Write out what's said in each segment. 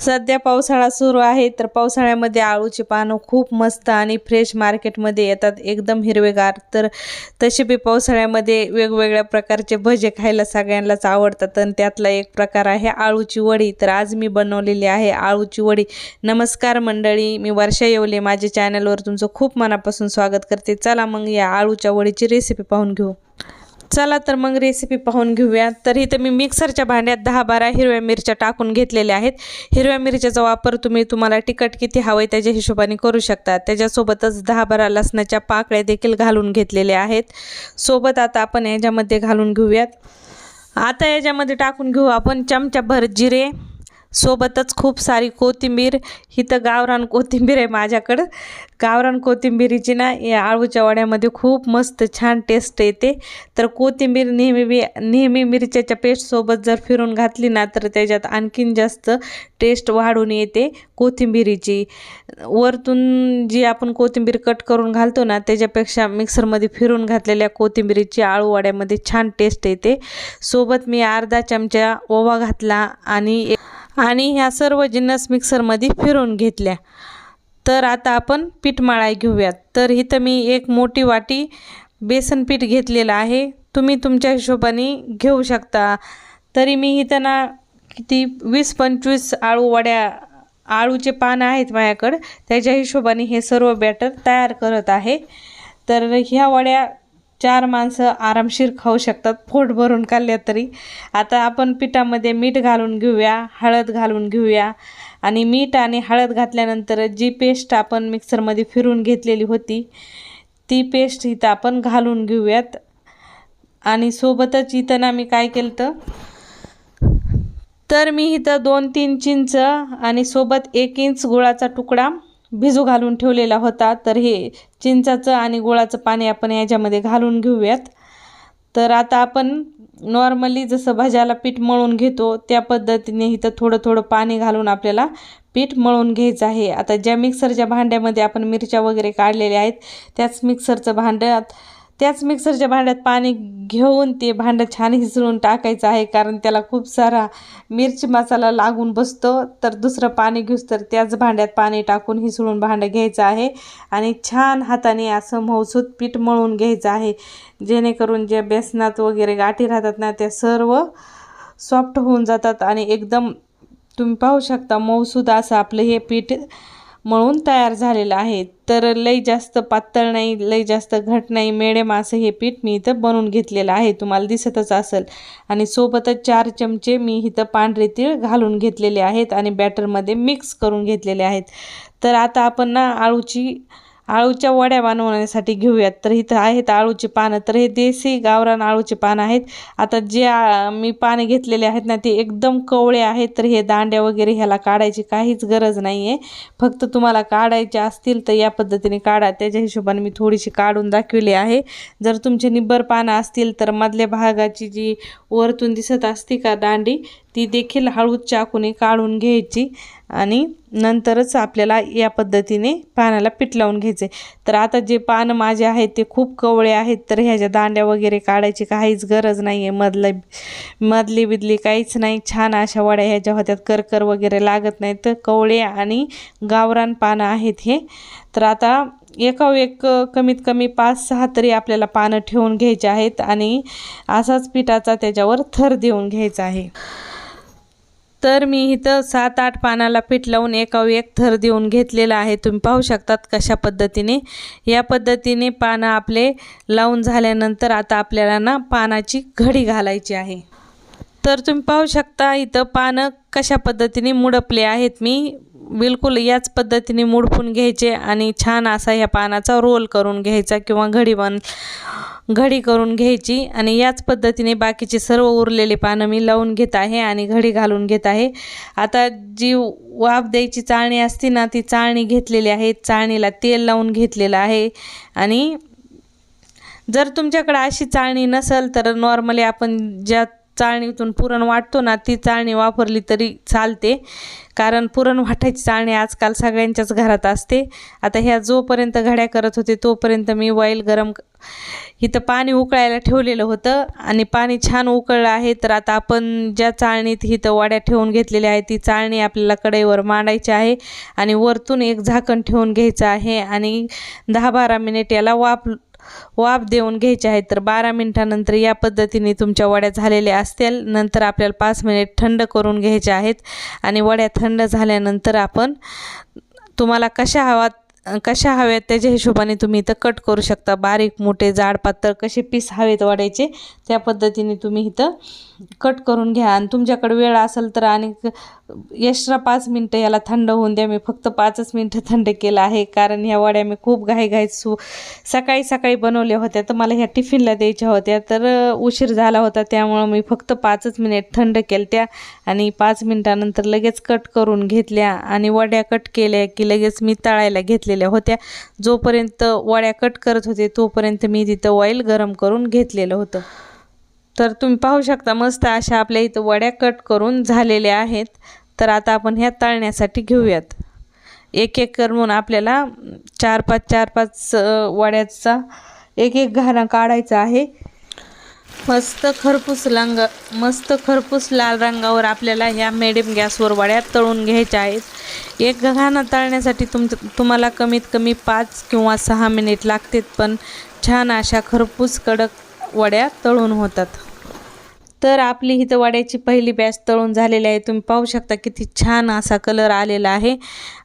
सध्या पावसाळा सुरू आहे तर पावसाळ्यामध्ये आळूची पानं खूप मस्त आणि फ्रेश मार्केटमध्ये येतात एकदम हिरवेगार. तर तसे बी पावसाळ्यामध्ये वेगवेगळ्या प्रकारचे भजे खायला सगळ्यांनाच आवडतात आणि त्यातला एक प्रकार आहे आळूची वडी. तर आज मी बनवलेली आहे आळूची वडी. नमस्कार मंडळी मी वर्षा येवले. माझ्या चॅनलवर तुमचं खूप मनापासून स्वागत करते. चला मग या आळूच्या वडीची रेसिपी पाहून घेऊ. चला तर मग रेसिपी पाहून घेऊया. तर इथं मी मिक्सरच्या भांड्यात दहा बारा हिरव्या मिरच्या टाकून घेतलेल्या आहेत. हिरव्या मिरच्याचा वापर तुम्ही तुम्हाला तिखट किती हवं आहे त्याच्या हिशोबाने करू शकता. त्याच्यासोबतच दहा बारा लसणाच्या पाकळ्या देखील घालून घेतलेल्या आहेत. सोबत आता आपण याच्यामध्ये घालून घेऊयात. आता याच्यामध्ये टाकून घेऊ आपण चमचाभर जिरे. सोबतच खूप सारी कोथिंबीर. इथं गावरान कोथिंबीर आहे माझ्याकडं. गावरान कोथिंबीरीची ना या आळूच्या वड्यामध्ये खूप मस्त छान टेस्ट येते. तर कोथिंबीर नेहमी बी नेहमी मिरच्याच्या पेस्टसोबत जर फिरून घातली ना तर त्याच्यात आणखीन जास्त टेस्ट वाढून येते कोथिंबीरीची. वरतून जी आपण कोथिंबीर कट करून घालतो ना त्याच्यापेक्षा मिक्सरमध्ये फिरून घातलेल्या कोथिंबीरीची आळू वड्यामध्ये छान टेस्ट येते. सोबत मी अर्धा चमचा ओवा घातला आणि आणि ह्या सर्व जिन्नस मिक्सरमध्ये फिरून घेतल्या. तर आता आपण पीठ मळाय घेऊयात. तर इथं मी एक मोठी वाटी बेसन पीठ घेतलेलं आहे. तुम्ही तुमच्या हिशोबाने घेऊ शकता. तरी मी इथं ना किती वीस पंचवीस आळू वड्या आळूचे पानं आहेत माझ्याकडं. त्याच्या हिशोबाने हे सर्व बॅटर तयार करत आहे. तर ह्या वड्या चार माणसं आरामशीर खाऊ शकतात पोट भरून खाल्ल्या तरी. आता आपण पिठामध्ये मीठ घालून घेऊया हळद घालून घेऊया. आणि मीठ आणि हळद घातल्यानंतर जी पेस्ट आपण मिक्सरमध्ये फिरून घेतलेली होती ती पेस्ट इथं आपण घालून घेऊयात. आणि सोबतच इथं ना मी काय केलं तर तर मी इथं दोन तीन चिंच आणि सोबत एक इंच गुळाचा तुकडा भिजू घालून ठेवलेला होता. तर हे चिंचाचं आणि गुळाचं पाणी आपण याच्यामध्ये घालून घेऊयात. तर आता आपण नॉर्मली जसं भाज्याला पीठ मळून घेतो त्या पद्धतीने इथं थोडं थोडं पाणी घालून आपल्याला पीठ मळून घ्यायचं आहे. आता ज्या मिक्सरच्या भांड्यामध्ये आपण मिरच्या वगैरे काढलेल्या आहेत त्याच मिक्सरचं भांड्यात त्याच मिक्सरच्या भांड्यात पाणी घेऊन ते भांडं छान हिसळून टाकायचं आहे कारण त्याला खूप सारा मिरची मसाला लागून बसतो. तर दुसरं पाणी घेऊस तर त्याच भांड्यात पाणी टाकून हिसळून भांडं घ्यायचं आहे आणि छान हाताने असं मौसूत पीठ मळून घ्यायचं आहे. जेणेकरून जे बेसनात वगैरे गाठी राहतात ना त्या सर्व सॉफ्ट होऊन जातात आणि एकदम तुम्ही पाहू शकता मौसूद असं आपलं हे पीठ मळून तयार झालेलं आहे. तर लई जास्त पातळ नाही लई जास्त घट नाही मेडे असं हे पीठ मी इथं बनवून घेतलेलं आहे. तुम्हाला दिसतच असेल. आणि सोबतच चार चमचे मी इथं पांढरे तीळ घालून घेतलेले आहेत आणि बॅटरमध्ये मिक्स करून घेतलेले आहेत. तर आता आपण ना आळूची आळूच्या वड्या बनवण्यासाठी घेऊयात. तर इथं आहेत आळूची पानं. तर हे देसी गावरान आळूचे पानं आहेत. आता जे मी पाने घेतलेले आहेत ना ते एकदम कवळे आहेत. तर हे दांड्या वगैरे ह्याला काढायची काहीच गरज नाही आहे फक्त तुम्हाला काढायचे असतील तर या पद्धतीने काढा. त्याच्या हिशोबाने मी थोडीशी काढून दाखवली आहे. जर तुमचे निब्बर पानं असतील तर मधल्या भागाची जी वरतून दिसत असते का दांडी ती देखील हळूच चाकूने काढून घ्यायची. आणि नंतरच आपल्याला या पद्धतीने पानाला पीठ लावून घ्यायचे तर आता जे पानं माझे आहेत ते खूप कवळे आहेत तर ह्याच्या दांड्या वगैरे काढायची काहीच गरज नाही आहे मधलं मधली बिदली काहीच नाही. छान अशा वड्या ह्याच्या होत्यात. करकर वगैरे लागत नाहीत. तर कवळे आणि गावरान पानं आहेत हे. तर आता एका एक कमीत कमी पाच सहा तरी आपल्याला पानं ठेवून घ्यायचे आहेत आणि असाच पिठाचा त्याच्यावर थर देऊन घ्यायचा आहे. तर मी इथं सात आठ पानाला पीठ लावून एका एक थर देऊन घेतलेला आहे. तुम्ही पाहू शकतात कशा पद्धतीने. या पद्धतीने पानं आपले लावून झाल्यानंतर आता आपल्याला ना पानाची घडी घालायची आहे. तर तुम्ही पाहू शकता इथं पानं कशा पद्धतीने मुडपले आहेत. मी बिलकुल याच पद्धतीने मुडपून घ्यायचे आणि छान असा ह्या पानाचा रोल करून घ्यायचा किंवा घडी बन घडी करून घ्यायची आणि याच पद्धतीने बाकीचे सर्व उरलेले पानं मी लावून घेत आहे आणि घडी घालून घेत आहे. आता जी वाफ द्यायची चाळणी असते ना ती चाळणी घेतलेली आहे. चाळणीला तेल लावून घेतलेलं आहे. आणि जर तुमच्याकडे अशी चाळणी नसेल तर नॉर्मली आपण ज्या चाळणीतून पुरण वाटतो ना ती चाळणी वापरली तरी चालते. कारण पुरण वाटायची चाळणी आजकाल सगळ्यांच्याच घरात असते. आता ह्या जोपर्यंत घड्या करत होते तोपर्यंत मी वाईल गरम इथं पाणी उकळायला ठेवलेलं होतं आणि पाणी छान उकळलं आहे. तर आता आपण ज्या चाळणीत इथं वाड्या ठेवून घेतलेल्या आहे ती चाळणी आपल्याला कढईवर मांडायची आहे आणि वरतून एक झाकण ठेवून घ्यायचं आहे आणि दहा बारा मिनिट याला वाफ वाफ देऊन घ्यायचे आहेत. तर बारा मिनिटानंतर या पद्धतीने तुमच्या वड्या झालेल्या असतील. नंतर आपल्याला पाच मिनिट थंड करून घ्यायच्या आहेत. आणि वड्या थंड झाल्यानंतर आपण तुम्हाला कशा हवा कशा हव्यात त्याच्या हिशोबाने तुम्ही इथं कट करू शकता. बारीक मोठे जाड पातळ कसे पीस हवेत वड्याचे त्या पद्धतीने तुम्ही इथं कट करून घ्या आणि तुमच्याकडे वेळ असेल तर आणि एक्स्ट्रा पाच मिनटं याला थंड होऊन द्या. मी फक्त पाचच मिनटं थंड केलं आहे. कारण ह्या वड्या मी खूप घाईघाईत सु सकाळी सकाळी बनवल्या होत्या. तर मला ह्या टिफिनला द्यायच्या होत्या. तर उशीर झाला होता. त्यामुळं मी फक्त पाचच मिनिट थंड केल्या त्या आणि पाच मिनटानंतर लगेच कट करून घेतल्या आणि वड्या कट केल्या की लगेच मी तळायला घेतलेल्या होत्या. जोपर्यंत वड्या कट करत होते तोपर्यंत मी तिथं ऑइल गरम करून घेतलेलं होतं. तर तुम्ही पाहू शकता मस्त अशा आपल्या इथं वड्या कट करून झालेल्या आहेत. तर आता आपण ह्या तळण्यासाठी घेऊयात. एक एक करून आपल्याला चार पाच चार पाच वड्याचा एक एक घाणा काढायचा आहे. मस्त खरपूस रंग मस्त खरपूस लाल रंगावर आपल्याला ह्या मेडियम गॅसवर वड्या तळून घ्यायच्या आहेत. एक घाणा तळण्यासाठी तुम तुम्हाला कमीत कमी पाच किंवा सहा मिनिट लागतात पण छान अशा खरपूस कडक वड्या तळून होतात. तर आपली इथं वाड्याची पहिली बॅच तळून झालेली आहे. तुम्ही पाहू शकता किती छान असा कलर आलेला आहे.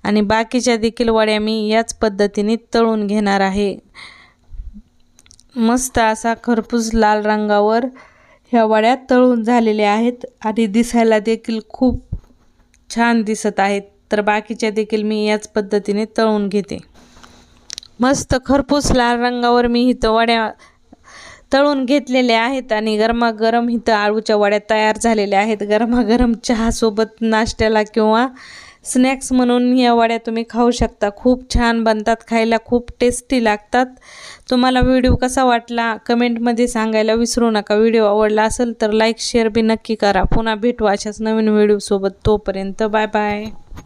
आणि बाकीच्या देखील वड्या मी याच पद्धतीने तळून घेणार आहे. मस्त असा खरपूस लाल रंगावर ह्या वड्या तळून झालेल्या आहेत. आणि दिसायला देखील खूप छान दिसत आहेत. तर बाकीच्या देखील मी याच पद्धतीने तळून घेते. मस्त खरपूस लाल रंगावर मी इथं वड्या तळून घेतलेले आहेत आणि गरमागरम इथं आळूच्या वड्या तयार झालेल्या आहेत. गरमागरम चहासोबत नाश्त्याला किंवा स्नॅक्स म्हणून या वड्या तुम्ही खाऊ शकता. खूप छान बनतात खायला खूप टेस्टी लागतात. तुम्हाला व्हिडिओ कसा वाटला कमेंटमध्ये सांगायला विसरू नका. व्हिडिओ आवडला असेल तर लाईक शेअर बी नक्की करा. पुन्हा भेटू अशाच नवीन व्हिडिओसोबत. तोपर्यंत बाय बाय.